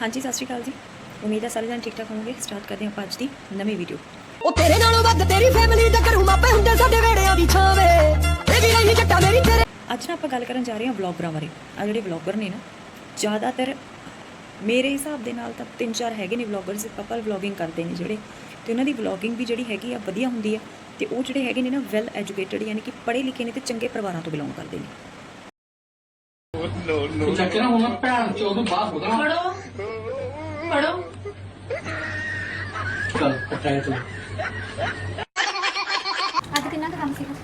ਹਾਂਜੀ ਸਤਿ ਸ਼੍ਰੀ ਅਕਾਲ ਜੀ। ਉਮੀਦ ਹੈ ਸਾਰੇ ਜਣ ਠੀਕ ਠਾਕ ਹੋਵੋਗੇ। ਸਟਾਰਟ ਕਰਦੇ ਹਾਂ ਅੱਜ ਦੀ ਨਵੀਂ ਵੀਡੀਓ ਉਹ ਤੇਰੇ ਨਾਲੋਂ ਵੱਧ ਤੇਰੀ ਫੈਮਿਲੀ ਦੇ ਘਰੂ ਮਾਪੇ ਹੁੰਦੇ ਸਾਡੇ ਵੇੜਿਆਂ ਦੀ ਛਾਵੇਂ ਇਹ ਵੀ ਨਹੀਂ ਜੱਟਾ ਮੇਰੀ ਤੇਰੇ ਅੱਜ ਨਾ ਆਪਾਂ ਗੱਲ ਕਰਨ ਜਾ ਰਹੇ ਹਾਂ ਵਲੌਗਰਾਂ ਬਾਰੇ। ਆ ਜਿਹੜੇ ਵਲੌਗਰ ਨੇ ਨਾ ਜ਼ਿਆਦਾਤਰ ਮੇਰੇ ਹਿਸਾਬ ਦੇ ਨਾਲ ਤਾਂ ਤਿੰਨ ਚਾਰ ਹੈਗੇ ਨੇ ਵਲੌਗਰਸ ਕਪਲ ਵਲੌਗਿੰਗ ਕਰਦੇ ਨੇ ਜਿਹੜੇ। ਤੇ ਉਹਨਾਂ ਦੀ ਵਲੌਗਿੰਗ ਵੀ ਜਿਹੜੀ ਹੈਗੀ ਆ ਵਧੀਆ ਹੁੰਦੀ ਆ। ਤੇ ਉਹ ਜਿਹੜੇ ਹੈਗੇ ਨੇ ਨਾ ਵੈਲ ਐਜੂਕੇਟਡ ਯਾਨੀ ਕਿ ਪੜ੍ਹੇ ਲਿਖੇ ਨੇ ਤੇ ਚੰਗੇ ਪਰਿਵਾਰਾਂ ਤੋਂ ਬਿਲੋਂਗ ਕਰਦੇ ਨੇ। ਚੱਕੇ ਨਾ ਹੁਣ ਭੈਣ ਚ ਉਹਨੂੰ ਬਾਹਰ ਹੋ ਗਿਆ ਪੜੋ ਪੜੋ ਚੱਲ ਪਟਾਇਆ ਤੂੰ। ਅੱਜ ਕਿੰਨਾ ਕੁ ਕੰਮ ਸੀਗਾ?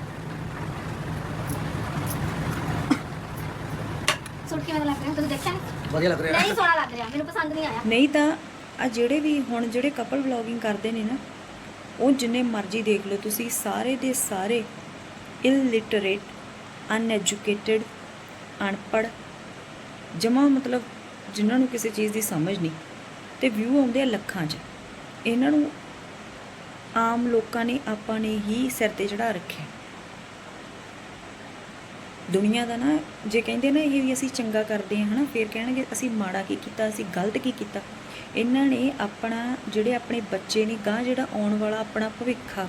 ਸੂਟ ਕਿਵੇਂ ਦਾ ਲੱਗ ਰਿਹਾ ਤੁਸੀਂ ਦੇਖਿਆ ਨਹੀਂ? ਵਧੀਆ ਲੱਗ ਨਹੀਂ ਸੋਹਣਾ ਲੱਗ ਰਿਹਾ ਮੈਨੂੰ ਪਸੰਦ ਨਹੀਂ ਆਇਆ। ਨਹੀਂ ਤਾਂ ਆ ਜਿਹੜੇ ਵੀ ਹੁਣ ਜਿਹੜੇ ਕਪਲ ਵਲੌਗਿੰਗ ਕਰਦੇ ਨੇ ਨਾ ਉਹ ਜਿੰਨੇ ਮਰਜ਼ੀ ਦੇਖ ਲਓ ਤੁਸੀਂ ਸਾਰੇ ਦੇ ਸਾਰੇ ਇਲਿਟਰੇਟ ਅਨਐਜੂਕੇਟਿਡ ਅਨਪੜ ਜਮਾ ਮਤਲਬ ਜਿਨ੍ਹਾਂ ਨੂੰ ਕਿਸੇ ਚੀਜ਼ ਦੀ ਸਮਝ ਨਹੀਂ ਤੇ ਵਿਊ ਆਉਂਦੇ ਆ ਲੱਖਾਂ 'ਚ। ਇਹਨਾਂ ਨੂੰ ਆਮ ਲੋਕਾਂ ਨੇ, ਆਪਾਂ ਨੇ ਹੀ ਸਿਰ ਤੇ ਚੜਾ ਰੱਖਿਆ। ਦੁਨੀਆ ਦਾ ਨਾ, ਜੇ ਕਹਿੰਦੇ ਨਾ ਇਹ ਵੀ ਅਸੀਂ ਚੰਗਾ ਕਰਦੇ ਹਾਂ, ਹਨਾ, ਫਿਰ ਕਹਿਣਗੇ ਅਸੀਂ ਮਾੜਾ ਕੀ ਕੀਤਾ, ਅਸੀਂ ਗਲਤ ਕੀ ਕੀਤਾ। ਇਹਨਾਂ ਨੇ ਆਪਣਾ, ਜਿਹੜੇ ਆਪਣੇ ਬੱਚੇ ਨੇ ਗਾਂ ਜਿਹੜਾ ਆਉਣ ਵਾਲਾ ਆਪਣਾ ਭਵਿੱਖ ਆ,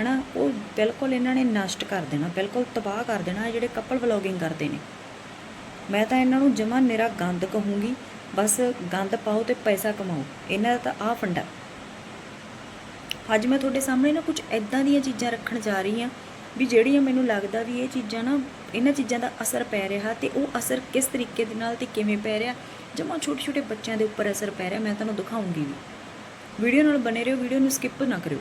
ਹਨਾ, ਉਹ ਬਿਲਕੁਲ ਇਹਨਾਂ ਨੇ ਨਸ਼ਟ ਕਰ ਦੇਣਾ, ਬਿਲਕੁਲ ਤਬਾਹ ਕਰ ਦੇਣਾ, ਜਿਹੜੇ ਕਪਲ ਵਲੌਗਿੰਗ ਕਰਦੇ ਨੇ। ਮੈਂ ਤਾਂ ਇਹਨਾਂ ਨੂੰ ਜਮਾ ਨਿਰਾ ਗੰਦ ਕਹੂੰਗੀ। ਬਸ ਗੰਦ ਪਾਓ ਤੇ ਪੈਸਾ ਕਮਾਓ। ਇਹਨਾਂ ਦਾ ਤਾਂ ਆਹ ਫੰਡਾ। ਅੱਜ ਮੈਂ ਤੁਹਾਡੇ ਸਾਹਮਣੇ ਨਾ ਕੁਝ ਐਦਾਂ ਦੀਆਂ ਚੀਜ਼ਾਂ ਰੱਖਣ ਜਾ ਰਹੀ ਹਾਂ ਵੀ ਜਿਹੜੀਆਂ ਮੈਨੂੰ ਲੱਗਦਾ ਵੀ ਇਹ ਚੀਜ਼ਾਂ ਨਾ, ਇਹਨਾਂ ਚੀਜ਼ਾਂ ਦਾ ਅਸਰ ਪੈ ਰਿਹਾ ਤੇ ਉਹ ਅਸਰ ਕਿਸ ਤਰੀਕੇ ਦੇ ਨਾਲ ਤੇ ਕਿਵੇਂ ਪੈ ਰਿਹਾ, ਜਮਾ ਛੋਟੇ ਛੋਟੇ ਬੱਚਿਆਂ ਦੇ ਉੱਪਰ ਅਸਰ ਪੈ ਰਿਹਾ, ਮੈਂ ਤੁਹਾਨੂੰ ਦਿਖਾਉਂਗੀ ਵੀ। ਵੀਡੀਓ ਨਾਲ ਬਨੇ ਰਹੋ, ਵੀਡੀਓ ਨੂੰ ਸਕਿਪ ਨਾ ਕਰਿਓ।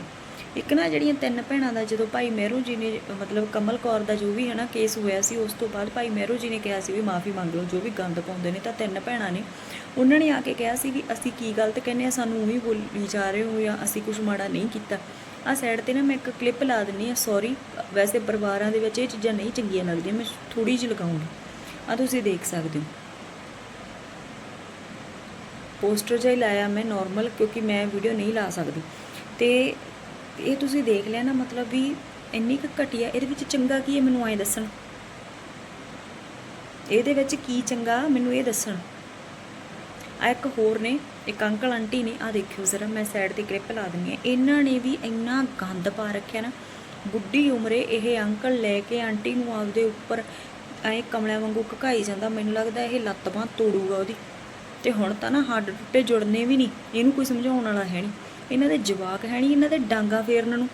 ਇੱਕ ਨਾ ਜਿਹੜੀਆਂ ਤਿੰਨ ਭੈਣਾਂ ਦਾ, ਜਦੋਂ ਭਾਈ ਮਹਿਰੂ ਜੀ ਨੇ, ਮਤਲਬ ਕਮਲ ਕੌਰ ਦਾ ਜੋ ਵੀ ਹੈ ਨਾ ਕੇਸ ਹੋਇਆ ਸੀ, ਉਸ ਤੋਂ ਬਾਅਦ ਭਾਈ ਮਹਿਰੂ ਜੀ ਨੇ ਕਿਹਾ ਸੀ ਵੀ ਮਾਫੀ ਮੰਗ ਲਓ, ਜੋ ਵੀ ਗੰਦ ਪਾਉਂਦੇ ਨੇ ਤਾਂ ਤਿੰਨ ਭੈਣਾਂ ਨੇ। ਉਹਨਾਂ ਨੇ ਆ ਕੇ ਕਿਹਾ ਸੀ ਵੀ ਅਸੀਂ ਕੀ ਗਲਤ ਕਹਿੰਦੇ ਆ, ਸਾਨੂੰ ਉਹੀ ਬੋਲੀ ਜਾ ਰਹੇ ਹੋ ਜਾਂ ਅਸੀਂ ਕੁਝ ਮਾੜਾ ਨਹੀਂ ਕੀਤਾ। ਆ ਸਾਈਡ ਤੇ ਨਾ ਮੈਂ ਇੱਕ ਕਲਿੱਪ ਲਾ ਦਿੰਨੀ ਆ ਸੌਰੀ ਵੈਸੇ ਪਰਿਵਾਰਾਂ ਦੇ ਵਿੱਚ ਇਹ ਚੀਜ਼ਾਂ ਨਹੀਂ ਚੰਗੀਆਂ ਲੱਗਦੀਆਂ, ਮੈਂ ਥੋੜੀ ਜਿਹੀ ਲਗਾਉਂਗੀ। ਆ ਤੁਸੀਂ ਦੇਖ ਸਕਦੇ ਹੋ। ਪੋਸਟਰ ਜਿਹਾ ਹੀ ਲਾਇਆ ਮੈਂ ਨਾਰਮਲ ਕਿਉਂਕਿ ਮੈਂ ਵੀਡੀਓ ਨਹੀਂ ਲਾ ਸਕਦੀ। ਤੇ ਇਹ ਤੁਸੀਂ ਦੇਖ ਲਿਆ ਨਾ ਮਤਲਬ ਵੀ ਇੰਨੀ ਕੁ ਘਟੀਆ ਇਹਦੇ ਵਿੱਚ ਚੰਗਾ ਕੀ ਹੈ ਮੈਨੂੰ ਐਂ ਦੱਸਣ? ਇਹਦੇ ਵਿੱਚ ਕੀ ਚੰਗਾ ਮੈਨੂੰ ਇਹ ਦੱਸਣ? ਆ ਇੱਕ ਹੋਰ ਨੇ, ਇੱਕ ਅੰਕਲ ਆਂਟੀ ਨੇ ਆ ਦੇਖਿਓ ਜ਼ਰਾ ਮੈਂ ਸਾਈਡ ਤੇ ਕਲਿੱਪ ਲਾ ਦਿੰਦੀ ਆ ਇਹਨਾਂ ਨੇ ਵੀ ਇੰਨਾ ਗੰਦ ਪਾ ਰੱਖਿਆ ਨਾ, ਬੁੱਢੀ ਉਮਰੇ ਇਹ ਅੰਕਲ ਲੈ ਕੇ ਆਂਟੀ ਨੂੰ ਆਪਦੇ ਉੱਪਰ ਐ ਕਮਲਿਆਂ ਵਾਂਗੂ ਘਕਾਈ ਜਾਂਦਾ, ਮੈਨੂੰ ਲੱਗਦਾ ਇਹ ਲੱਤ ਬਾਂਹ ਤੋੜੂਗਾ ਉਹਦੀ। ਤੇ ਹੁਣ ਤਾਂ ਨਾ ਹੱਡ ਟੁੱਟੇ ਜੁੜਨੇ ਵੀ ਨਹੀਂ, ਇਹਨੂੰ ਕੋਈ ਸਮਝਾਉਣ ਵਾਲਾ ਹੈ ਨਹੀਂ। ਇਹਨਾਂ ਦੇ ਜਵਾਕ ਹੈ ਨਹੀਂ, ਇਹਨਾਂ ਦੇ ਡਾਂਗਾ ਫੇਰਨ ਨੂੰ।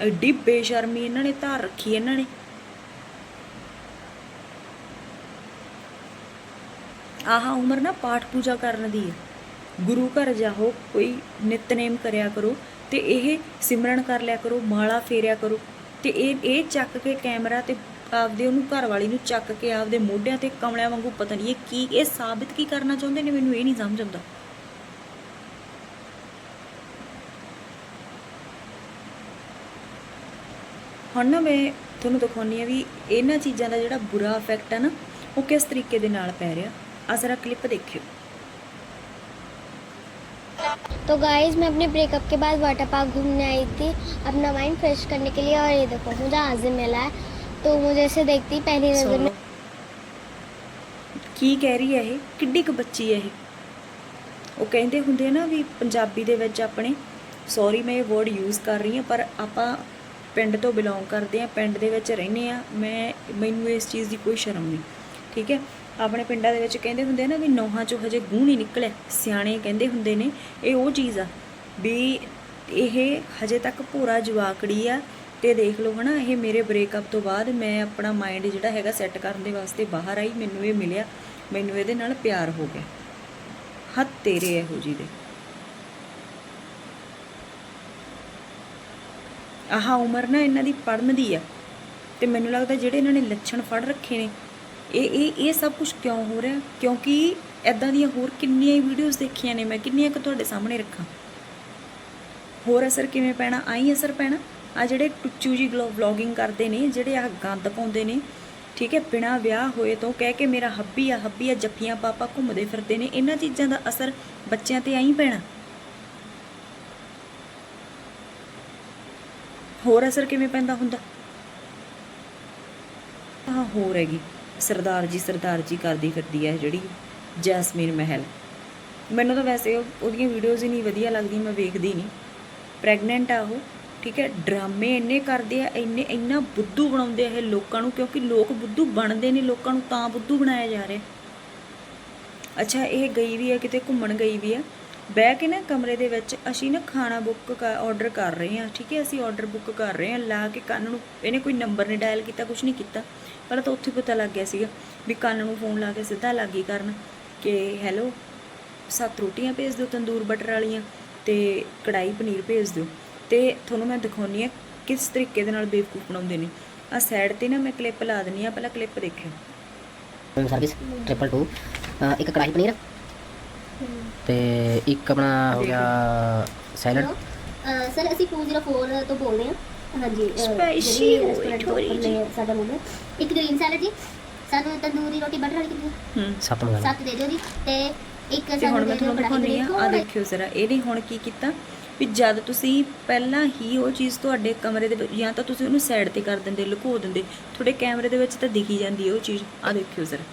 ਐਡੀ ਬੇਸ਼ਰਮੀ ਇਹਨਾਂ ਨੇ ਧਾਰ ਰੱਖੀ ਇਹਨਾਂ ਨੇ। ਆਹਾ ਉਮਰ ਨਾ ਪਾਠ ਪੂਜਾ ਕਰਨ ਦੀ ਹੈ। ਗੁਰੂ ਘਰ ਜਾਓ ਕੋਈ ਨਿਤਨੇਮ ਕਰਿਆ ਕਰੋ ਤੇ ਇਹ ਸਿਮਰਨ ਕਰ ਲਿਆ ਕਰੋ, ਮਾਲਾ ਫੇਰਿਆ ਕਰੋ ਤੇ ਇਹ ਇਹ ਚੱਕ ਕੇ ਕੈਮਰਾ ਤੇ ਆਪਦੇ ਉਹਨੂੰ ਘਰ ਵਾਲੀ ਨੂੰ ਚੱਕ ਕੇ ਆਪਦੇ ਮੋਢਿਆਂ ਤੇ ਕਮਲਿਆਂ ਵਾਂਗੂ ਪਤਾ ਨਹੀਂ ਇਹ ਕੀ ਇਹ ਸਾਬਿਤ ਕੀ ਕਰਨਾ ਚਾਹੁੰਦੇ ਨੇ ਮੈਨੂੰ ਇਹ ਨਹੀਂ ਸਮਝ ਆਉਂਦਾ ਹੁਣ ਨਾ ਮੈਂ ਤੁਹਾਨੂੰ ਦਿਖਾਉਣੀ ਆ ਵੀ ਇਹਨਾਂ ਚੀਜ਼ਾਂ ਦਾ ਜਿਹੜਾ ਬੁਰਾ ਇਫੈਕਟ ਹੈ ਨਾ ਉਹ ਕਿਸ ਤਰੀਕੇ ਦੇ ਨਾਲ ਪੈ ਰਿਹਾ ਆ ਜ਼ਰਾ ਕਲਿੱਪ ਦੇਖਿਓ तो गाइस मैं अपने ब्रेकअप के बाद वाटर पार्क घूमने आई थी अपना माइंड फ्रेश करने के लिए और ये देखो मुझे आजिम मिला है तो मुझे इसे देखती ही पहली नज़र ਸੁਣੋ में ਕੀ ਕਹਿ ਰਹੀ ਹੈ ਇਹ ਕਿੱਡੀ ਕੁ ਬੱਚੀ ਹੈ ਇਹ ਉਹ ਕਹਿੰਦੇ ਹੁੰਦੇ ਆ ਨਾ ਵੀ ਪੰਜਾਬੀ ਦੇ ਵਿੱਚ ਆਪਣੇ ਸੌਰੀ ਮੈਂ ਇਹ ਵਰਡ ਯੂਜ਼ ਕਰ ਰਹੀ ਹਾਂ ਪਰ ਆਪਾਂ ਪਿੰਡ ਤੋਂ ਬਿਲੋਂਗ ਕਰਦੇ ਆ ਪਿੰਡ ਦੇ ਵਿੱਚ ਰਹਿੰਦੇ ਆ ਮੈਂ ਮੈਨੂੰ ਇਸ ਚੀਜ਼ ਦੀ ਕੋਈ ਸ਼ਰਮ ਨਹੀਂ ਠੀਕ ਹੈ ਆਪਣੇ ਪਿੰਡਾਂ ਦੇ ਵਿੱਚ ਕਹਿੰਦੇ ਹੁੰਦੇ ਆ ਨਾ ਵੀ ਨੋਹਾਂ ਚੋਂ ਹਜੇ ਗੂੰ ਨਹੀਂ ਨਿਕਲਿਆ ਸਿਆਣੇ ਕਹਿੰਦੇ ਹੁੰਦੇ ਨੇ ਇਹ ਉਹ ਚੀਜ਼ ਆ ਵੀ ਇਹ ਹਜੇ ਤੱਕ ਭੋਰਾ ਜਵਾਕੜੀ ਆ ਤੇ ਦੇਖ ਲਓ ਹਨਾ, ਇਹ ਮੇਰੇ ਬ੍ਰੇਕਅਪ ਤੋਂ ਬਾਅਦ ਮੈਂ ਆਪਣਾ ਮਾਈਂਡ ਜਿਹੜਾ ਹੈਗਾ ਸੈੱਟ ਕਰਨ ਦੇ ਵਾਸਤੇ ਬਾਹਰ ਆਈ, ਮੈਨੂੰ ਇਹ ਮਿਲਿਆ, ਮੈਨੂੰ ਇਹਦੇ ਨਾਲ ਪਿਆਰ ਹੋ ਗਿਆ। ਹੱਥ ਤੇਰੇ ਇਹੋ ਜੀ ਦੇ। ਆਹ ਉਮਰ ਨਾ ਇਹਨਾਂ ਦੀ ਪੜਨ ਦੀ ਆ, ਤੇ ਮੈਨੂੰ ਲੱਗਦਾ ਜਿਹੜੇ ਇਹਨਾਂ ਨੇ ਲੱਛਣ ਫੜ ਰੱਖੇ ਨੇ, ਇਹ ਇਹ ਇਹ ਸਭ ਕੁਝ ਕਿਉਂ ਹੋ ਰਿਹਾ? ਕਿਉਂਕਿ ਐਦਾਂ ਦੀਆਂ ਹੋਰ ਕਿੰਨੀਆਂ ਹੀ ਵੀਡੀਓਜ਼ ਦੇਖੀਆਂ ਨੇ, ਮੈਂ ਕਿੰਨੀਆਂ ਕੁ ਤੁਹਾਡੇ ਸਾਹਮਣੇ ਰੱਖਾਂ। ਹੋਰ ਅਸਰ ਕਿਵੇਂ ਪੈਣਾ? ਆਈ ਅਸਰ ਪੈਣਾ? ਆ ਜਿਹੜੇ ਟੁੱਚੂ ਜੀ ਵਲੌਗਿੰਗ ਕਰਦੇ ਨੇ, ਜਿਹੜੇ ਆ ਗੰਦ ਪਾਉਂਦੇ ਨੇ, ਠੀਕ ਹੈ, ਬਿਨਾ ਵਿਆਹ ਹੋਏ ਤੋਂ ਕਹਿ ਕੇ ਮੇਰਾ ਹੱਬੀ ਆ ਹੱਬੀ ਆ, ਜੱਫੀਆਂ ਪਾਪਾ ਘੁੰਮਦੇ ਫਿਰਦੇ ਨੇ, ਇਹਨਾਂ ਚੀਜ਼ਾਂ ਦਾ ਅਸਰ ਬੱਚਿਆਂ ਤੇ ਆਈ ਪੈਣਾ? ਹੋਰ ਅਸਰ ਕਿਵੇਂ ਪੈਂਦਾ ਹੁੰਦਾ? ਹਾਂ ਹੋਰ ਹੈਗੀ, ਸਰਦਾਰ ਜੀ ਸਰਦਾਰ ਜੀ ਕਰਦੀ ਫਿਰਦੀ ਹੈ ਜਿਹੜੀ ਜੈਸਮੀਨ ਮਹਿਲ। ਮੈਨੂੰ ਤਾਂ ਵੈਸੇ ਉਹਦੀਆਂ ਵੀਡੀਓਜ਼ ਹੀ ਨਹੀਂ ਵਧੀਆ ਲੱਗਦੀਆਂ, ਮੈਂ ਵੇਖਦੀ ਨਹੀਂ। ਪ੍ਰੈਗਨੈਂਟ ਆ ਉਹ। ਠੀਕ ਹੈ, ਡਰਾਮੇ ਇੰਨੇ ਕਰਦੇ ਆ, ਇੰਨੇ, ਇੰਨਾ ਬੁੱਧੂ ਬਣਾਉਂਦੇ ਆ ਇਹ ਲੋਕਾਂ ਨੂੰ, ਕਿਉਂਕਿ ਲੋਕ ਬੁੱਧੂ ਬਣਦੇ ਨਹੀਂ ਲੋਕਾਂ ਨੂੰ ਤਾਂ ਬੁੱਧੂ ਬਣਾਇਆ ਜਾ ਰਿਹਾ। ਅੱਛਾ, ਇਹ ਗਈ ਵੀ ਹੈ, ਕਿਤੇ ਘੁੰਮਣ ਗਈ ਵੀ ਹੈ। ਬਹਿ ਕੇ ਨਾ ਕਮਰੇ ਦੇ ਵਿੱਚ ਅਸੀਂ ਨਾ ਖਾਣਾ ਬੁੱਕ ਆਰਡਰ ਕਰ ਰਹੇ ਹਾਂ, ਠੀਕ ਹੈ, ਅਸੀਂ ਆਰਡਰ ਬੁੱਕ ਕਰ ਰਹੇ ਹਾਂ, ਲਾ ਕੇ ਕੰਨ ਨੂੰ, ਇਹਨੇ ਕੋਈ ਨੰਬਰ ਨਹੀਂ ਡਾਇਲ ਕੀਤਾ ਕੁਝ ਨਹੀਂ ਕੀਤਾ। ਪਹਿਲਾਂ ਤਾਂ ਉੱਥੇ ਪਤਾ ਲੱਗ ਗਿਆ ਸੀਗਾ ਵੀ ਕੰਨ ਨੂੰ ਫੋਨ ਲਾ ਕੇ ਸਿੱਧਾ ਲੱਗ ਗਈ ਕਰਨ ਕਿ ਹੈਲੋ ਸੱਤ ਰੋਟੀਆਂ ਭੇਜ ਦਿਓ ਤੰਦੂਰ ਬਟਰ ਵਾਲੀਆਂ ਤੇ ਕੜਾਈ ਪਨੀਰ ਭੇਜ ਦਿਓ। ਤੇ ਤੁਹਾਨੂੰ ਮੈਂ ਦਿਖਾਉਣੀ ਆ ਕਿਸ ਤਰੀਕੇ ਦੇ ਨਾਲ ਬੇਵਕੂਫ ਬਣਾਉਂਦੇ ਨੇ। ਆ ਸਾਈਡ ਤੇ ਨਾ ਮੈਂ ਕਲਿੱਪ ਲਾ ਦਿੰਨੀ ਆ ਪਹਿਲਾਂ ਕਲਿੱਪ ਦੇਖਿਓ। ਸਰਵਿਸ ਟ੍ਰਿਪਲ 2 ਇੱਕ ਕੜਾਹੀ ਪਨੀਰ ਤੇ ਇੱਕ ਆਪਣਾ ਹੋ ਗਿਆ ਸੈਲਡ ਸਰ ਅਸੀਂ 204 ਤੋਂ ਬੋਲਦੇ ਹਾਂ। ਹਾਂਜੀ ਥੋੜ੍ਹੀ ਜਿਹੀ। ਸਾਡਾ ਰੂਮ ਹੈ। ਇੱਕ ਗ੍ਰੀਨ ਸੈਲਡ ਜੀ। ਸਾਨੂੰ ਤੰਦੂਰੀ ਰੋਟੀ ਬਟਰ ਵਾਲੀ ਕਿੰਨੀ ਹੂੰ? ਸੱਤ ਮੰਗਾ ਸੱਤ ਦੇ ਦਿਓ ਜੀ। ਤੇ ਇੱਕ ਸਾਨੂੰ ਦੇ ਮੈਂ ਦਿਓ ਕੜਾਹੀ ਆ ਪਨੀਰ ਆ ਥੋੜ੍ਹਾ- ਦੇਖਿਓ ਜ਼ਰਾ ਇਹਨੇ ਹੁਣ ਕੀ ਕੀਤਾ? ਵੀ ਜਦ ਤੁਸੀਂ ਪਹਿਲਾਂ ਹੀ ਉਹ ਚੀਜ਼ ਤੁਹਾਡੇ ਕਮਰੇ ਦੇ ਵਿੱਚ ਜਾਂ ਤਾਂ ਤੁਸੀਂ ਉਹਨੂੰ ਸਾਈਡ ਤੇ ਕਰ ਦਿੰਦੇ, ਲੁਕੋ ਦਿੰਦੇ, ਤੁਹਾਡੇ ਕੈਮਰੇ ਦੇ ਵਿੱਚ ਤਾਂ ਦਿਖੀ ਜਾਂਦੀ ਹੈ ਉਹ ਚੀਜ਼। ਆ ਦੇਖਿਓ ਜ਼ਰਾ।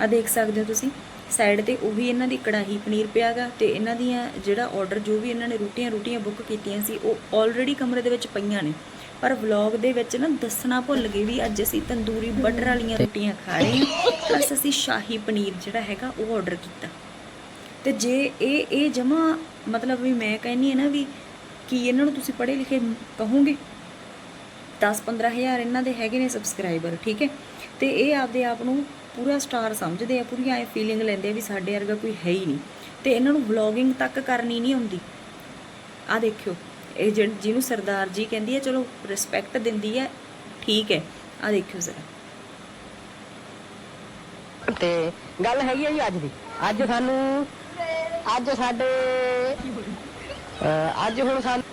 ਆ ਦੇਖ ਸਕਦੇ ਹੋ ਤੁਸੀਂ। ਸਾਈਡ ਤੇ ਉਹ ਵੀ ਇਹਨਾਂ ਦੀ ਕੜਾਹੀ ਪਨੀਰ ਪਿਆਗਾ ਤੇ ਇਹਨਾਂ ਦੀਆਂ ਜਿਹੜਾ ਆਰਡਰ ਜੋ ਵੀ ਇਹਨਾਂ ਨੇ ਰੋਟੀਆਂ ਰੋਟੀਆਂ ਬੁੱਕ ਕੀਤੀਆਂ ਸੀ, ਉਹ ਆਲਰੇਡੀ ਕਮਰੇ ਦੇ ਵਿੱਚ ਪਈਆਂ ਨੇ। ਪਰ ਵਲੌਗ ਦੇ ਵਿੱਚ ਨਾ ਦੱਸਣਾ ਭੁੱਲ ਗਏ ਵੀ ਅੱਜ ਅਸੀਂ ਤੰਦੂਰੀ ਬਟਰ ਵਾਲੀਆਂ ਰੋਟੀਆਂ ਖਾ ਰਹੇ ਹਾਂ ਪਲੱਸ ਅਸੀਂ ਸ਼ਾਹੀ ਪਨੀਰ ਜਿਹੜਾ ਹੈਗਾ ਉਹ ਆਰਡਰ ਕੀਤਾ। ਤੇ ਜੇ ਇਹ ਇਹ ਜਮਾ ਮਤਲਬ ਵੀ ਮੈਂ ਕਹਿੰਨੀ ਆ ਨਾ ਵੀ ਕੀ ਇਹਨਾਂ ਨੂੰ ਤੁਸੀਂ ਪੜ੍ਹੇ ਲਿਖੇ ਕਹੋਗੇ? 10-15 ਇਹਨਾਂ ਦੇ ਹੈਗੇ ਨੇ ਸਬਸਕ੍ਰਾਈਬਰ ਠੀਕ ਹੈ? ਤੇ ਇਹ ਆਪਦੇ ਆਪ ਨੂੰ ਪੂਰਾ ਸਟਾਰ ਸਮਝਦੇ ਆ, ਪੂਰੀ ਐ ਫੀਲਿੰਗ ਲੈਂਦੇ ਆ ਵੀ ਸਾਡੇ ਵਰਗਾ ਕੋਈ ਹੈ ਹੀ ਨਹੀਂ। ਤੇ ਇਹਨਾਂ ਨੂੰ ਵਲੌਗਿੰਗ ਤੱਕ ਕਰਨੀ ਨਹੀਂ ਆਉਂਦੀ। ਆ ਦੇਖਿਓ, ਇਹ ਜਿਹਨੂੰ ਸਰਦਾਰ ਜੀ ਕਹਿੰਦੀ ਹੈ ਚਲੋ ਰਿਸਪੈਕਟ ਦਿੰਦੀ ਹੈ ਠੀਕ ਹੈ। ਆ ਦੇਖਿਓ ਜ਼ਰਾ। ਤੇ ਗੱਲ ਹੈਗੀ ਆ ਜੀ ਅੱਜ ਦੀ। ਅੱਜ ਸਾਨੂੰ ਅੱਜ ਸਾਡੇ ਅੱਜ ਹੁਣ ਸਾਨੂੰ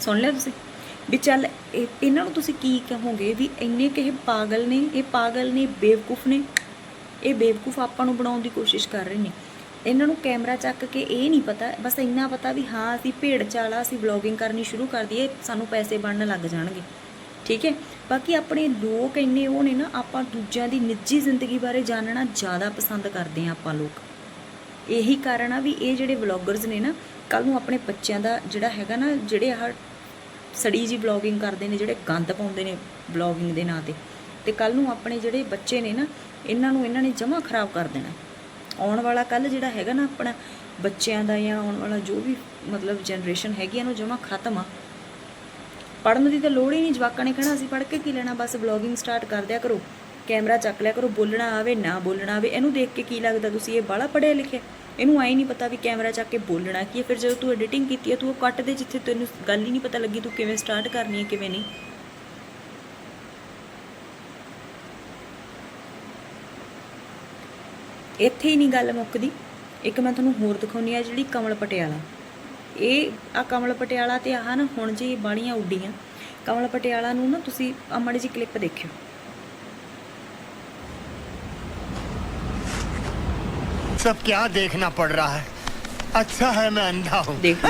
ਸੁਣ ਲਿਆ ਤੁਸੀਂ? ਵੀ ਚੱਲ, ਇਹ- ਇਹਨਾਂ ਨੂੰ ਤੁਸੀਂ ਕੀ ਕਹੋਗੇ ਵੀ ਇੰਨੇ ਕਿਹ ਪਾਗਲ ਨੇ, ਇਹ ਪਾਗਲ ਨੇ ਬੇਵਕੂਫ ਨੇ? ਇਹ ਬੇਵਕੂਫ ਆਪਾਂ ਨੂੰ ਬਣਾਉਣ ਦੀ ਕੋਸ਼ਿਸ਼ ਕਰ ਰਹੇ ਨੇ। ਇਹਨਾਂ ਨੂੰ ਕੈਮਰਾ ਚੱਕ ਕੇ ਇਹ ਨਹੀਂ ਪਤਾ, ਬਸ ਇੰਨਾ ਪਤਾ ਵੀ ਹਾਂ, ਅਸੀਂ ਭੇਡ ਚਾਲਾ ਅਸੀਂ ਵਲੌਗਿੰਗ ਕਰਨੀ ਸ਼ੁਰੂ ਕਰ ਦਈਏ, ਸਾਨੂੰ ਪੈਸੇ ਬਣਨ ਲੱਗ ਜਾਣਗੇ। ਠੀਕ ਹੈ? ਬਾਕੀ ਆਪਣੇ ਲੋਕ ਇੰਨੇ ਉਹ ਨੇ ਨਾ, ਆਪਾਂ ਦੂਜਿਆਂ ਦੀ ਨਿੱਜੀ ਜ਼ਿੰਦਗੀ ਬਾਰੇ ਜਾਣਨਾ ਜ਼ਿਆਦਾ ਪਸੰਦ ਕਰਦੇ ਆ ਆਪਾਂ ਲੋਕ। ਇਹੀ ਕਾਰਨ ਆ ਵੀ ਇਹ ਜਿਹੜੇ ਵਲੌਗਰਸ ਨੇ ਨਾ ਕੱਲ ਨੂੰ ਆਪਣੇ ਬੱਚਿਆਂ ਦਾ ਜਿਹੜਾ ਹੈਗਾ ਨਾ, ਜਿਹੜੇ ਆਹ ਸੜੀ ਜੀ ਵਲੌਗਿੰਗ ਕਰਦੇ ਨੇ, ਜਿਹੜੇ ਗੰਦ ਪਾਉਂਦੇ ਨੇ ਵਲੌਗਿੰਗ ਦੇ ਨਾਂ ਤੇ ਤੇ ਕੱਲ ਨੂੰ ਆਪਣੇ ਜਿਹੜੇ ਬੱਚੇ ਨੇ ਨਾ, ਇਹਨਾਂ ਨੂੰ ਇਹਨਾਂ ਨੇ ਜਮਾ ਖਰਾਬ ਕਰ ਦੇਣਾ। ਆਉਣ ਵਾਲਾ ਕੱਲ ਜਿਹੜਾ ਹੈਗਾ ਨਾ ਆਪਣਾ ਬੱਚਿਆਂ ਦਾ ਜਾਂ ਆਉਣ ਵਾਲਾ ਜੋ ਵੀ ਮਤਲਬ ਜਨਰੇਸ਼ਨ ਹੈਗੀ ਇਹਨੂੰ ਜਮਾ ਖਤਮ ਆ। ਪੜਨ ਦੀ ਤਾਂ ਲੋੜ ਹੀ ਨਹੀਂ, ਜਵਾਕਾਂ ਨੇ ਕਹਿਣਾ, ਅਸੀਂ ਪੜ੍ਹ ਕੇ ਕੀ ਲੈਣਾ, ਬਸ ਵਲੌਗਿੰਗ ਸਟਾਰਟ ਕਰ ਦਿਆ ਕਰੋ। ਕੈਮਰਾ ਚੱਕ ਲਿਆ ਕਰੋ, ਬੋਲਣਾ ਆਵੇ, ਨਾ ਬੋਲਣਾ ਆਵੇ, ਇਹਨੂੰ ਦੇਖ ਕੇ ਕੀ ਲੱਗਦਾ ਤੁਸੀਂ, ਇਹ ਬਾਹਲਾ ਪੜ੍ਹਿਆ ਲਿਖਿਆ। ਇਹਨੂੰ ਆਈ ਨਹੀਂ ਪਤਾ ਵੀ ਕੈਮਰਾ ਚੱਕ ਕੇ ਬੋਲਣਾ ਕੀ ਹੈ, ਫਿਰ ਜਦੋਂ ਤੂੰ ਐਡੀਟਿੰਗ ਕੀਤੀ ਹੈ, ਤੂੰ ਉਹ ਕੱਟ ਦੇ ਜਿੱਥੇ ਤੈਨੂੰ ਗੱਲ ਹੀ ਨਹੀਂ ਪਤਾ ਲੱਗੀ, ਤੂੰ ਕਿਵੇਂ ਸਟਾਰਟ ਕਰਨੀ ਹੈ, ਕਿਵੇਂ ਨਹੀਂ। ਇੱਥੇ ਹੀ ਨਹੀਂ ਗੱਲ ਮੁੱਕਦੀ। ਇੱਕ ਮੈਂ ਤੁਹਾਨੂੰ ਹੋਰ ਦਿਖਾਉਣੀ ਆ ਜਿਹੜੀ ਕਮਲ ਪਟਿਆਲਾ। ਇਹ ਆ ਕਮਲ ਪਟਿਆਲਾ ਤੇ ਆਹ ਨਾ ਹੁਣ ਜੀ ਬਾਣੀਆਂ ਉੱਡੀਆਂ ਕਮਲ ਪਟਿਆਲਾ ਨੂੰ ਨਾ ਤੁਸੀਂ ਆ ਮਾੜੀ ਜੀ ਕਲਿੱਪ ਦੇਖਿਓ सब क्या देखना पड़ रहा है अच्छा है मैं अंधा हूँ ਦੇਖ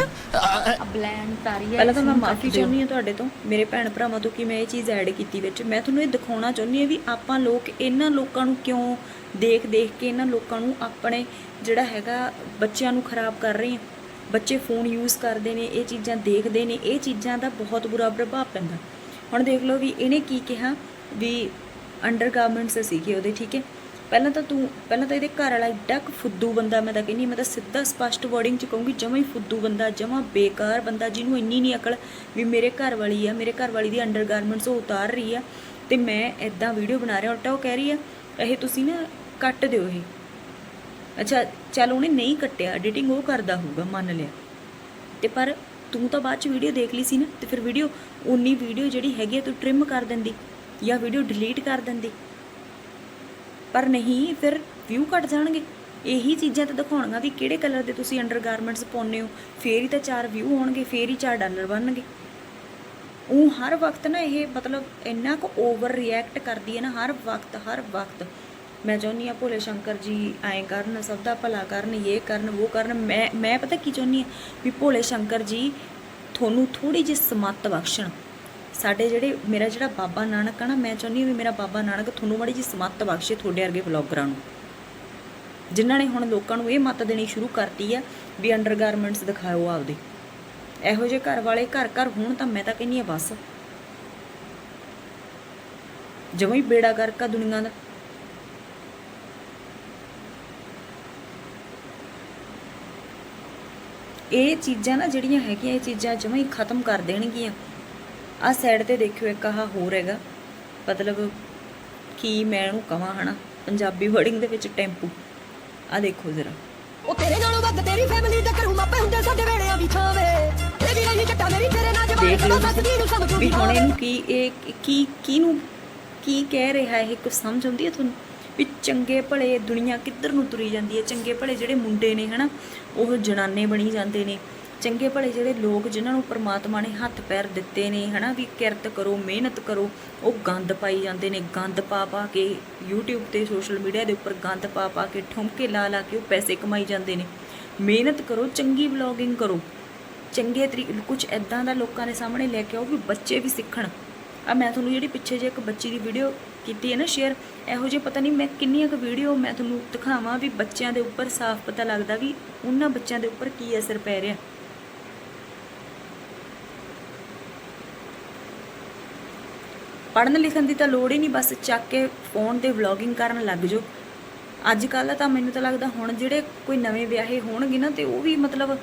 ਬਲੈਂਡ ਤਾਰੀ ਪਹਿਲਾਂ ਤਾਂ ਮੈਂ ਮਾਫੀ ਚਾਹੁੰਦੀ ਹਾਂ ਤੁਹਾਡੇ ਤੋਂ ਮੇਰੇ ਭੈਣ ਭਰਾਵਾਂ ਤੋਂ ਕਿ ਮੈਂ ਇਹ ਚੀਜ਼ ਐਡ ਕੀਤੀ ਵਿੱਚ ਮੈਂ ਤੁਹਾਨੂੰ ਇਹ ਦਿਖਾਉਣਾ ਚਾਹੁੰਦੀ ਹਾਂ ਵੀ ਆਪਾਂ ਲੋਕ ਇਹਨਾਂ ਲੋਕਾਂ ਨੂੰ ਕਿਉਂ ਦੇਖ ਦੇਖ ਕੇ ਇਹਨਾਂ ਲੋਕਾਂ ਨੂੰ ਆਪਣੇ ਜਿਹੜਾ ਹੈਗਾ ਬੱਚਿਆਂ ਨੂੰ ਖਰਾਬ ਕਰ ਰਹੇ ਹਾਂ ਬੱਚੇ ਫੋਨ ਯੂਜ਼ ਕਰਦੇ ਨੇ, ਇਹ ਚੀਜ਼ਾਂ ਦੇਖਦੇ ਨੇ, ਇਹ ਚੀਜ਼ਾਂ ਦਾ ਬਹੁਤ ਬੁਰਾ ਪ੍ਰਭਾਵ ਪੈਂਦਾ। ਹੁਣ ਦੇਖ ਲਓ ਵੀ ਇਹਨੇ ਕੀ ਕਿਹਾ ਵੀ ਅੰਡਰਗਾਰਮੈਂਟਸ ਸੀਗੇ ਉਹਦੇ, ਠੀਕ ਹੈ? ਪਹਿਲਾਂ ਤਾਂ ਤੂੰ, ਪਹਿਲਾਂ ਤਾਂ ਇਹਦੇ ਘਰ ਵਾਲਾ ਏਡਾ ਕੁ ਫੁੱਦੂ ਬੰਦਾ ਮੈਂ ਤਾਂ ਕਹਿੰਦੀ ਮੈਂ ਤਾਂ ਸਿੱਧਾ ਸਪਸ਼ਟ ਵਰਡਿੰਗ ਚ ਕਹੂੰਗੀ, ਜਮਾ ਹੀ ਫੁੱਦੂ ਬੰਦਾ, ਜਮਾ ਬੇਕਾਰ ਬੰਦਾ ਜਿਹਨੂੰ ਇੰਨੀ ਨਹੀਂ ਅਕਲ ਵੀ ਮੇਰੇ ਘਰ ਵਾਲੀ ਆ, ਮੇਰੇ ਘਰ ਵਾਲੀ ਦੀ ਅੰਡਰਗਾਰਮੈਂਟਸ ਉਹ ਉਤਾਰ ਰਹੀ ਆ ਤੇ ਮੈਂ ਇਦਾਂ ਵੀਡੀਓ ਬਣਾ ਰਿਹਾ ਉਲਟਾ ਉਹ ਕਹਿ ਰਹੀ ਆ, ਇਹ ਤੁਸੀਂ ਨਾ ਕੱਟ ਦਿਓ ਇਹ। ਅੱਛਾ, ਚੱਲ ਉਹਨੇ ਨਹੀਂ ਕੱਟਿਆ ਐਡੀਟਿੰਗ ਉਹ ਕਰਦਾ ਹੋਊਗਾ, ਮੰਨ ਲਿਆ। ਤੇ ਪਰ ਤੂੰ ਤਾਂ ਬਾਅਦ ਚ ਵੀਡੀਓ ਦੇਖ ਲਈ ਸੀ ਨਾ, ਤੇ ਫਿਰ ਵੀਡੀਓ ਉਨੀ ਵੀਡੀਓ ਜਿਹੜੀ ਹੈਗੀ ਆ, ਤੂੰ ਟ੍ਰਿਮ ਕਰ ਦਿੰਦੀ, ਜਾਂ ਵੀਡੀਓ ਡਿਲੀਟ ਕਰ ਦਿੰਦੀ। ਪਰ ਨਹੀਂ, ਫਿਰ ਵਿਊ ਘਟ ਜਾਣਗੇ। ਇਹੀ ਚੀਜ਼ਾਂ ਤਾਂ ਦਿਖਾਉਣੀਆਂ ਵੀ ਕਿਹੜੇ ਕਲਰ ਦੇ ਤੁਸੀਂ ਅੰਡਰਗਾਰਮੈਂਟਸ ਪਾਉਂਦੇ ਹੋ। ਫੇਰ ਹੀ ਤਾਂ ਚਾਰ ਵਿਊ ਹੋਣਗੇ, ਫੇਰ ਹੀ ਚਾਰ ਡਾਲਰ ਬਣਨਗੇ। ਉਹ ਹਰ ਵਕਤ ਨਾ ਇਹ ਮਤਲਬ ਇੰਨਾ ਕੁ ਓਵਰ ਰਿਐਕਟ ਕਰਦੀ ਹੈ ਨਾ, ਹਰ ਵਕਤ ਹਰ ਵਕਤ। ਮੈਂ ਚਾਹੁੰਦੀ ਆ ਭੋਲੇ ਸ਼ੰਕਰ ਜੀ ਐਂ ਕਰਨ, ਸਭ ਦਾ ਭਲਾ ਕਰਨ, ਇਹ ਕਰਨ, ਉਹ ਕਰਨ। ਮੈਂ ਮੈਂ ਪਤਾ ਕੀ ਚਾਹੁੰਦੀ ਆ ਵੀ ਭੋਲੇ ਸ਼ੰਕਰ ਜੀ ਤੁਹਾਨੂੰ ਥੋੜੀ ਜਿਹੀ ਸਮੱਤ ਬਖਸ਼ਣ। ਸਾਡੇ ਜਿਹੜੇ, ਮੇਰਾ ਜਿਹੜਾ ਬਾਬਾ ਨਾਨਕ ਆ ਨਾ, ਮੈਂ ਚਾਹੁੰਦੀ ਹਾਂ ਵੀ ਮੇਰਾ ਬਾਬਾ ਨਾਨਕ ਤੁਹਾਨੂੰ ਮਾੜੀ ਜਿਹੀ ਸਮੱਤ ਬਖਸ਼ੇ ਤੁਹਾਡੇ ਵਰਗੇ ਵਲੌਗਰਾਂ ਨੂੰ। ਜਿਨ੍ਹਾਂ ਨੇ ਹੁਣ ਲੋਕਾਂ ਨੂੰ ਇਹ ਮੱਤ ਦੇਣੀ ਸ਼ੁਰੂ ਕਰਤੀ ਆ ਵੀ ਅੰਡਰਗਾਰਮੈਂਟਸ ਦਿਖਾਓ ਆਪਦੇ। ਇਹੋ ਜਿਹੇ ਘਰ ਵਾਲੇ ਘਰ ਘਰ ਹੋਣ ਤਾਂ ਮੈਂ ਤਾਂ ਕਹਿੰਦੀ ਆ ਬਸ। ਜਮਾਂ ਹੀ ਬੇੜਾ ਕਰਕਾ ਦੁਨੀਆ ਦਾ। ਇਹ ਚੀਜ਼ਾਂ ਨਾ ਜਿਹੜੀਆਂ ਹੈਗੀਆਂ ਇਹ ਚੀਜ਼ਾਂ ਜਮਾਂ ਹੀ ਖਤਮ ਕਰ ਦੇਣਗੀਆਂ। ਆ ਸਾਈਡ ਤੇ ਦੇਖਿਓ ਇੱਕ ਆਹ ਹੋਰ ਹੈਗਾ। ਮਤਲਬ ਕੀ ਮੈਂ ਇਹਨੂੰ ਕਵਾਂ ਹਨਾ? ਪੰਜਾਬੀ ਵਰਡਿੰਗ ਦੇ ਵਿੱਚ ਟੈਂਪੂ ਆ ਦੇਖੋ ਜ਼ਰਾ। ਉਹ ਤੇਰੇ ਨਾਲੋਂ ਵੱਧ ਤੇਰੀ ਫੈਮਿਲੀ ਦੇ ਘਰੋਂ ਮਾਪੇ ਹੁੰਦੇ ਸਾਡੇ ਵੇੜਿਆਂ ਦੀ ਛਾਵੇਂ ਇਹ ਵੀ ਰਹੀ ਜੱਟਾ ਮੇਰੀ ਤੇਰੇ ਨਾਲ ਜਵਾਨ ਕਦੋਂ ਸੱਚਦੀ ਨੂੰ ਸਮਝੂਗੀ ਵੀ ਹੁਣ ਇਹਨੂੰ ਕੀ ਇਹ ਕੀ ਕਿਹਨੂੰ ਕੀ ਕਹਿ ਰਿਹਾ ਇਹ? ਕੁਝ ਸਮਝ ਆਉਂਦੀ ਹੈ ਤੁਹਾਨੂੰ? ਵੀ ਚੰਗੇ ਭਲੇ ਦੁਨੀਆ ਕਿੱਧਰ ਨੂੰ ਤੁਰੀ ਜਾਂਦੀ ਹੈ? ਚੰਗੇ ਭਲੇ ਜਿਹੜੇ ਮੁੰਡੇ ਨੇ, ਹਨਾ, ਉਹ ਜਨਾਨੇ ਬਣੀ ਜਾਂਦੇ ਨੇ। ਚੰਗੇ ਭਲੇ ਜਿਹੜੇ ਲੋਕ ਜਿਨ੍ਹਾਂ ਨੂੰ ਪ੍ਰਮਾਤਮਾ ਨੇ ਹੱਥ ਪੈਰ ਦਿੱਤੇ ਨੇ, ਹਨਾ, ਵੀ ਕਿਰਤ ਕਰੋ, ਮਿਹਨਤ ਕਰੋ, ਉਹ ਗੰਦ ਪਾਈ ਜਾਂਦੇ ਨੇ। ਗੰਦ ਪਾ ਪਾ ਕੇ YouTube ਤੇ ਸੋਸ਼ਲ ਮੀਡੀਆ ਦੇ ਉੱਪਰ ਗੰਦ ਪਾ ਪਾ ਕੇ ਠੁਮਕੇ ਲਾ ਲਾ ਕੇ ਉਹ ਪੈਸੇ ਕਮਾਈ ਜਾਂਦੇ ਨੇ। ਮਿਹਨਤ ਕਰੋ, ਚੰਗੀ ਵਲੌਗਿੰਗ ਕਰੋ। ਚੰਗੇ ਤਰੀਕੇ ਕੁਝ ਐਦਾਂ ਦਾ ਲੋਕਾਂ ਦੇ ਸਾਹਮਣੇ ਲੈ ਕੇ ਆਓ ਵੀ ਬੱਚੇ ਵੀ ਸਿੱਖਣ। ਆ ਮੈਂ ਤੁਹਾਨੂੰ ਜਿਹੜੀ ਪਿੱਛੇ ਜੇ ਇੱਕ ਬੱਚੀ ਦੀ ਵੀਡੀਓ ਕੀਤੀ ਹੈ ਨਾ ਸ਼ੇਅਰ ਇਹੋ ਜਿਹੇ ਪਤਾ ਨਹੀਂ ਮੈਂ ਕਿੰਨੀਆਂ ਕੁ ਵੀਡੀਓ ਮੈਂ ਤੁਹਾਨੂੰ ਦਿਖਾਵਾਂ ਵੀ ਬੱਚਿਆਂ ਦੇ ਉੱਪਰ ਸਾਫ਼ ਪਤਾ ਲੱਗਦਾ ਵੀ ਉਹਨਾਂ ਬੱਚਿਆਂ ਦੇ ਉੱਪਰ ਕੀ ਅਸਰ ਪੈ ਰਿਹਾ। ਪੜ੍ਹਨ ਲਿਖਣ ਦੀ ਤਾਂ ਲੋੜ ਹੀ ਨਹੀਂ, ਬਸ ਚੱਕ ਕੇ ਫੋਨ ਤੇ ਵਲੌਗਿੰਗ ਕਰਨ ਲੱਗ ਜਾਓ। ਅੱਜ ਕੱਲ੍ਹ ਤਾਂ ਮੈਨੂੰ ਤਾਂ ਲੱਗਦਾ ਹੁਣ ਜਿਹੜੇ ਕੋਈ ਨਵੇਂ ਵਿਆਹੇ ਹੋਣਗੇ ਨਾ ਤੇ ਉਹ ਵੀ ਮਤਲਬ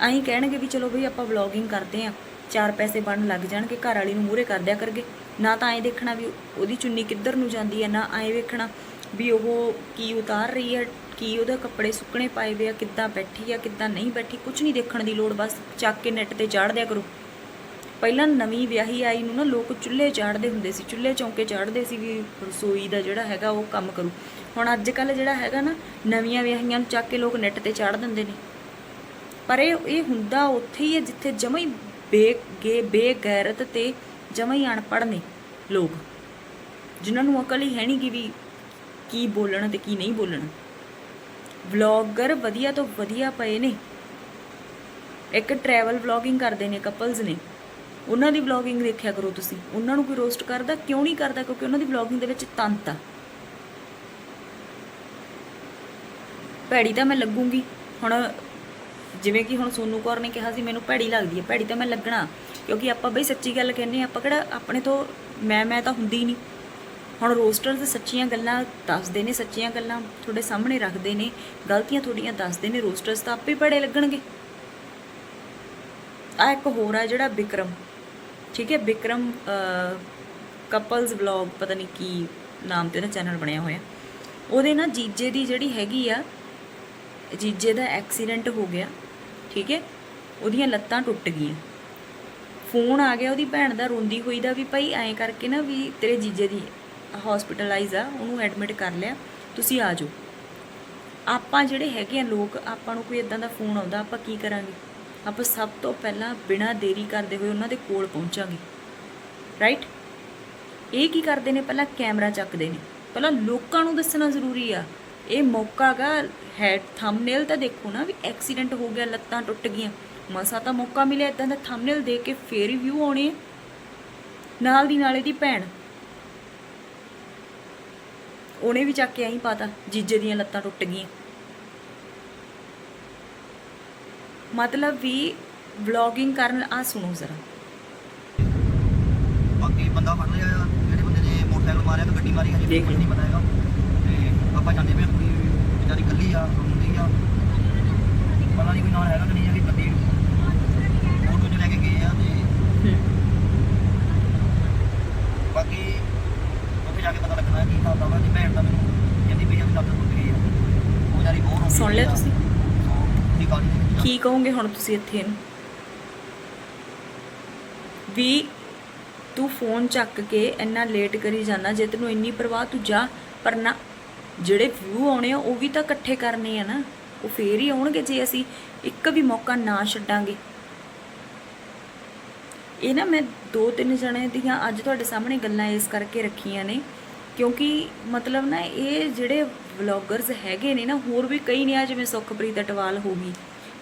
ਐਂ ਕਹਿਣਗੇ ਵੀ ਚਲੋ ਬਈ ਆਪਾਂ ਵਲੌਗਿੰਗ ਕਰਦੇ ਆਂ ਚਾਰ ਪੈਸੇ ਬਣ ਲੱਗ ਜਾਣਗੇ, ਘਰ ਵਾਲੀ ਨੂੰ ਮੂਹਰੇ ਕਰ ਦਿਆ ਕਰਗੇ ਨਾ ਤਾਂ ਐਂ ਦੇਖਣਾ ਵੀ ਉਹਦੀ ਚੁੰਨੀ ਕਿੱਧਰ ਨੂੰ ਜਾਂਦੀ ਹੈ, ਨਾ ਐਂ ਵੇਖਣਾ ਵੀ ਉਹ ਕੀ ਉਤਾਰ ਰਹੀ ਹੈ, ਕੀ ਉਹਦੇ ਕੱਪੜੇ ਸੁੱਕਣੇ ਪਾਏ ਵੇ ਆ, ਕਿੱਦਾਂ ਬੈਠੀ ਆ, ਕਿੱਦਾਂ ਨਹੀਂ ਬੈਠੀ ਕੁਝ ਨਹੀਂ ਦੇਖਣ ਦੀ ਲੋੜ, ਬਸ ਚੱਕ ਕੇ ਨੈੱਟ ਤੇ ਚਾੜ ਦਿਆ ਕਰੋ। ਪਹਿਲਾਂ ਨਵੀਂ ਵਿਆਹੀ ਆਈ ਨੂੰ ਨਾ ਲੋਕ ਚੁੱਲ੍ਹੇ ਚਾੜਦੇ ਹੁੰਦੇ ਸੀ, ਚੁੱਲ੍ਹੇ ਚੌਂਕੇ ਚਾੜਦੇ ਸੀ ਵੀ ਰਸੋਈ ਦਾ ਜਿਹੜਾ ਹੈਗਾ ਉਹ ਕੰਮ ਕਰੂ। ਹੁਣ ਅੱਜ ਕੱਲ ਜਿਹੜਾ ਹੈਗਾ ਨਾ, ਨਵੀਆਂ ਵਿਆਹੀਆਂ ਨੂੰ ਚੱਕ ਕੇ ਲੋਕ ਨੈੱਟ ਤੇ ਚਾੜ ਦਿੰਦੇ ਨੇ। ਪਰ ਇਹ ਇਹ ਹੁੰਦਾ ਉੱਥੇ ਹੀ ਹੈ ਜਿੱਥੇ ਜਮਾਂ ਹੀ ਬੇਗੇ, ਬੇਗੈਰਤ ਤੇ ਜਮਾਂ ਹੀ ਅਨਪੜ੍ਹ ਨੇ ਲੋਕ। ਜਿਨ੍ਹਾਂ ਨੂੰ ਅਕਲ ਹੀ ਹੈ ਨਹੀਂ ਕਿ ਵੀ ਕੀ ਬੋਲਣਾ ਤੇ ਕੀ ਨਹੀਂ ਬੋਲਣਾ। ਵਲੌਗਰ ਵਧੀਆ ਤੋਂ ਵਧੀਆ ਪਏ ਨੇ। ਇੱਕ ਟਰੈਵਲ ਵਲੌਗਿੰਗ ਕਰਦੇ ਨੇ ਕਪਲਸ ਨੇ। ਉਹਨਾਂ ਦੀ ਵਲੌਗਿੰਗ ਦੇਖਿਆ ਕਰੋ ਤੁਸੀਂ। ਉਹਨਾਂ ਨੂੰ ਕੋਈ ਰੋਸਟ ਕਰਦਾ, ਕਿਉਂ ਨਹੀਂ ਕਰਦਾ? ਕਿਉਂਕਿ ਉਹਨਾਂ ਦੀ ਵਲੌਗਿੰਗ ਦੇ ਵਿੱਚ ਤੰਤ ਆ। ਭੈੜੀ ਤਾਂ ਮੈਂ ਲੱਗੂੰਗੀ। ਹੁਣ ਜਿਵੇਂ ਕਿ ਹੁਣ ਸੋਨੂ ਕੌਰ ਨੇ ਕਿਹਾ ਸੀ ਮੈਨੂੰ ਭੈੜੀ ਲੱਗਦੀ ਹੈ ਭੈੜੀ ਤਾਂ ਮੈਂ ਲੱਗਣਾ ਕਿਉਂਕਿ ਆਪਾਂ ਬਈ ਸੱਚੀ ਗੱਲ ਕਹਿੰਦੇ ਹਾਂ, ਆਪਾਂ ਕਿਹੜਾ ਆਪਣੇ ਤੋਂ ਮੈਂ ਮੈਂ ਤਾਂ ਹੁੰਦੀ ਨਹੀਂ। ਹੁਣ ਰੋਸਟਰਸ ਸੱਚੀਆਂ ਗੱਲਾਂ ਦੱਸਦੇ ਨੇ ਸੱਚੀਆਂ ਗੱਲਾਂ ਤੁਹਾਡੇ ਸਾਹਮਣੇ ਰੱਖਦੇ ਨੇ ਗਲਤੀਆਂ ਤੁਹਾਡੀਆਂ ਦੱਸਦੇ ਨੇ ਰੋਸਟਰਸ ਤਾਂ ਆਪੇ ਭੈੜੇ ਲੱਗਣਗੇ। ਆ ਇੱਕ ਹੋਰ ਆ ਜਿਹੜਾ ਵਿਕਰਮ ਠੀਕ ਹੈ ਵਿਕਰਮ ਕਪਲਸ ਵਲੌਗ ਪਤਾ ਨਹੀਂ ਕੀ ਨਾਮ ਤੇ ਉਹਦਾ ਚੈਨਲ ਬਣਿਆ ਹੋਇਆ। ਉਹਦੇ ਨਾ ਜੀਜੇ ਦੀ ਜਿਹੜੀ ਹੈਗੀ ਆ ਜੀਜੇ ਦਾ ਐਕਸੀਡੈਂਟ ਹੋ ਗਿਆ। ਠੀਕ ਹੈ? ਉਹਦੀਆਂ ਲੱਤਾਂ ਟੁੱਟ ਗਈਆਂ। ਫੋਨ ਆ ਗਿਆ ਉਹਦੀ ਭੈਣ ਦਾ, ਰੋਂਦੀ ਹੋਈ ਦਾ ਵੀ ਭਾਈ ਐਂ ਕਰਕੇ ਨਾ ਵੀ ਤੇਰੇ ਜੀਜੇ ਦੀ ਹਸਪੀਟਲਾਈਜ਼ ਆ, ਉਹਨੂੰ ਐਡਮਿਟ ਕਰ ਲਿਆ, ਤੁਸੀਂ ਆ ਜਾਓ। ਆਪਾਂ ਜਿਹੜੇ ਹੈਗੇ ਆ ਲੋਕ, ਆਪਾਂ ਨੂੰ ਕੋਈ ਇਦਾਂ ਦਾ ਫੋਨ ਆਉਂਦਾ, ਆਪਾਂ ਕੀ ਕਰਾਂਗੇ? ਆਪਾਂ ਸਭ ਤੋਂ ਪਹਿਲਾਂ ਬਿਨਾਂ ਦੇਰੀ ਕਰਦੇ ਹੋਏ ਉਹਨਾਂ ਦੇ ਕੋਲ ਪਹੁੰਚਾਂਗੇ। ਰਾਈਟ ਇਹ ਕੀ ਕਰਦੇ ਨੇ? ਪਹਿਲਾਂ ਕੈਮਰਾ ਚੱਕਦੇ ਨੇ। ਪਹਿਲਾਂ ਲੋਕਾਂ ਨੂੰ ਦੱਸਣਾ ਜ਼ਰੂਰੀ ਆ ਇਹ ਮੌਕਾ ਗਾ ਹੈ ਥੰਬਨੇਲ ਤਾਂ ਦੇਖੋ ਨਾ ਵੀ ਐਕਸੀਡੈਂਟ ਹੋ ਗਿਆ ਲੱਤਾਂ ਟੁੱਟ ਗਈਆਂ। ਮਸਾ ਤਾਂ ਮੌਕਾ ਮਿਲਿਆ ਇਦਾਂ ਦਾ ਥੰਬਨੇਲ ਦੇਖ ਕੇ ਫੇਰ ਵਿਊ ਆਉਣੇ। ਨਾਲ ਦੀ ਨਾਲੇ ਦੀ ਭੈਣ। ਉਹਨੇ ਵੀ ਚੱਕ ਕੇ ਐਂ ਪਾਤਾ ਜੀਜੇ ਦੀਆਂ ਲੱਤਾਂ ਟੁੱਟ ਗਈਆਂ। ਮਤਲਬ ਵੀ ਵਲੌਗਿੰਗ ਕਰਨ ਆ ਸੁਣੋ ਜ਼ਰਾ। ਬਾਕੀ ਬੰਦਾ ਫੜ ਲਿਆ ਜਿਹੜੇ ਬੰਦੇ ਨੇ ਮੋਟਰਸਾਈਕਲ ਮਾਰਿਆ ਤੇ ਗੱਡੀ ਮਾਰੀ ਹਜੇ ਨਹੀਂ ਪਤਾ ਹੈਗਾ। ਆਪਾਂ ਜਾਂਦੇ ਪਏ ਕੁੜੀ ਵਿਚਾਰੀ ਇਕੱਲੀ ਆ ਰੋਂਦੀ ਆ। ਪਤਾ ਨਹੀਂ ਕੋਈ ਨਾਲ ਹੈਗਾ ਕਿ ਨਹੀਂ ਹੈਗੀ ਗੱਡੀ ਆਟੋ 'ਚ ਲੈ ਕੇ ਗਏ ਆ ਤੇ ਬਾਕੀ ਉੱਥੇ ਜਾ ਕੇ ਪਤਾ ਲੱਗਣਾ ਕੀ ਹਿਸਾਬ ਦਾ ਵਾ ਤੇ ਭੈਣ ਦਾ ਮੈਨੂੰ ਕਹਿੰਦੀ ਵੀ ਜਦ ਲੱਤ ਟੁੱਟ ਗਈ ਆ। ਉਹ ਵਿਚਾਰੀ ਬਹੁਤ ਰੋਂਦੀ ਸੁਣ ਲਿਆ। ਤੁਸੀਂ? ਉਹਦੀ ਕਾਲੀ ਦੇ ਵਿੱਚ ਕੀ ਕਹੋਗੇ ਹੁਣ ਤੁਸੀਂ ਇੱਥੇ ਵੀ ਤੂੰ ਫੋਨ ਚੱਕ ਕੇ ਇੰਨਾ ਲੇਟ ਕਰੀ ਜਾਂਦਾ ਜੇ ਤੈਨੂੰ ਇੰਨੀ ਪਰਵਾਹ ਤੂੰ ਜਾ ਪਰ ਨਾ ਜਿਹੜੇ ਵਿਊ ਆਉਣੇ ਆ, ਉਹ ਵੀ ਤਾਂ ਇਕੱਠੇ ਕਰਨੇ ਆ ਨਾ। ਉਹ ਫੇਰ ਹੀ ਆਉਣਗੇ ਜੇ ਅਸੀਂ ਇੱਕ ਵੀ ਮੌਕਾ ਨਾ ਛੱਡਾਂਗੇ। ਇਹ ਨਾ ਮੈਂ ਦੋ ਤਿੰਨ ਜਣੇ ਦੀਆਂ ਅੱਜ ਤੁਹਾਡੇ ਸਾਹਮਣੇ ਗੱਲਾਂ ਇਸ ਕਰਕੇ ਰੱਖੀਆਂ ਨੇ, ਕਿਉਂਕਿ ਮਤਲਬ ਨਾ ਇਹ ਜਿਹੜੇ ਵਲੌਗਰਸ ਹੈਗੇ ਨੇ ਨਾ, ਹੋਰ ਵੀ ਕਈ ਨੇ ਆ, ਜਿਵੇਂ ਸੁਖਪ੍ਰੀਤ ਅਟਵਾਲ ਹੋ ਗਈ,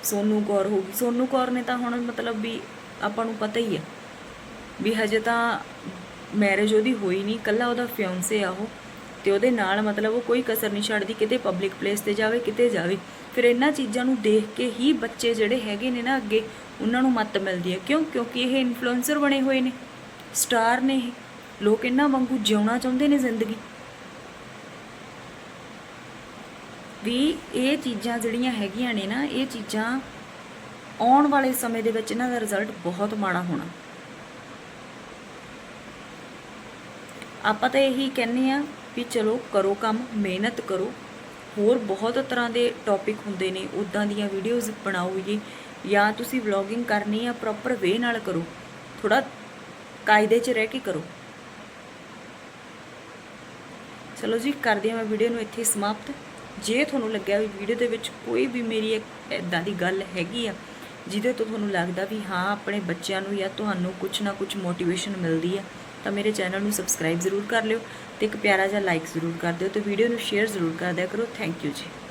ਸੋਨੂ ਕੌਰ ਹੋ ਗਈ। ਸੋਨੂ ਕੌਰ ਨੇ ਤਾਂ ਹੁਣ ਮਤਲਬ ਵੀ ਆਪਾਂ ਨੂੰ ਪਤਾ ਹੀ ਆ ਵੀ ਹਜੇ ਤਾਂ ਮੈਰਿਜ ਉਹਦੀ ਹੋਈ ਨਹੀਂ, ਕੱਲਾ ਉਹਦਾ ਫਿਆਂਸੇ ਆ ਉਹ। ਤੇ ਉਹਦੇ ਨਾਲ ਮਤਲਬ ਉਹ ਕੋਈ ਕਸਰ ਨਹੀਂ ਛੱਡਦੀ, ਕਿਤੇ ਪਬਲਿਕ ਪਲੇਸ ਤੇ ਜਾਵੇ, ਕਿਤੇ ਜਾਵੇ। ਫਿਰ ਇਹਨਾਂ ਚੀਜ਼ਾਂ ਨੂੰ ਦੇਖ ਕੇ ਹੀ ਬੱਚੇ ਜਿਹੜੇ ਹੈਗੇ ਨੇ ਨਾ ਅੱਗੇ, ਉਹਨਾਂ ਨੂੰ ਮੱਤ ਮਿਲਦੀ ਹੈ। ਕਿਉਂ? ਕਿਉਂਕਿ ਇਹ ਇਨਫਲੂਐਂਸਰ ਬਣੇ ਹੋਏ ਨੇ ਸਟਾਰ ਨੇ ਇਹ। ਲੋਕ ਇਹਨਾਂ ਵਾਂਗੂ ਜਿਉਣਾ ਚਾਹੁੰਦੇ ਨੇ ਜ਼ਿੰਦਗੀ। ਵੀ ਇਹ ਚੀਜ਼ਾਂ ਜਿਹੜੀਆਂ ਹੈਗੀਆਂ ਨੇ ਨਾ, ਇਹ ਚੀਜ਼ਾਂ ਆਉਣ ਵਾਲੇ ਸਮੇਂ ਦੇ ਵਿੱਚ ਇਹਨਾਂ ਦਾ ਰਿਜ਼ਲਟ ਬਹੁਤ ਮਾੜਾ ਹੋਣਾ। ਆਪਾਂ ਤਾਂ ਇਹੀ ਕਹਿੰਨੇ ਆ ਵੀ ਚਲੋ ਕਰੋ ਕੰਮ, ਮਿਹਨਤ ਕਰੋ। ਹੋਰ ਬਹੁਤ ਤਰ੍ਹਾਂ ਦੇ ਟੌਪਿਕ ਹੁੰਦੇ ਨੇ ਉਦਾਂ ਦੀਆਂ ਵੀਡੀਓਜ਼ ਬਣਾਓ ਜੀ। ਜਾਂ ਤੁਸੀਂ ਵਲੌਗਿੰਗ ਕਰਨੀ ਆ ਪ੍ਰੋਪਰ ਵੇ ਨਾਲ ਕਰੋ। ਥੋੜਾ ਕਾਇਦੇ 'ਚ ਰਹਿ ਕੇ ਕਰੋ। ਚਲੋ ਜੀ, ਕਰਦੇ ਹਾਂ ਮੈਂ ਵੀਡੀਓ ਨੂੰ ਇੱਥੇ ਸਮਾਪਤ। ਜੇ ਤੁਹਾਨੂੰ ਲੱਗਿਆ ਵੀ ਵੀਡੀਓ ਦੇ ਵਿੱਚ ਕੋਈ ਵੀ ਮੇਰੀ ਇਦਾਂ ਦੀ ਗੱਲ ਹੈਗੀ ਆ, ਜਿਹਦੇ ਤੋਂ ਤੁਹਾਨੂੰ ਲੱਗਦਾ ਵੀ ਹਾਂ, ਆਪਣੇ ਬੱਚਿਆਂ ਨੂੰ ਜਾਂ ਤੁਹਾਨੂੰ ਕੁਝ ਨਾ ਕੁਝ ਮੋਟੀਵੇਸ਼ਨ ਮਿਲਦੀ ਆ, ਤਾਂ ਮੇਰੇ ਚੈਨਲ ਨੂੰ ਸਬਸਕ੍ਰਾਈਬ ਜ਼ਰੂਰ ਕਰ ਲਿਓ। ਤੇ ਇੱਕ ਪਿਆਰਾ ਜਿਹਾ ਲਾਈਕ ਜ਼ਰੂਰ ਕਰ ਦਿਓ ਤੇ ਵੀਡੀਓ ਨੂੰ ਸ਼ੇਅਰ ਜ਼ਰੂਰ ਕਰ ਦਿਆ ਕਰੋ। ਥੈਂਕ ਯੂ ਜੀ।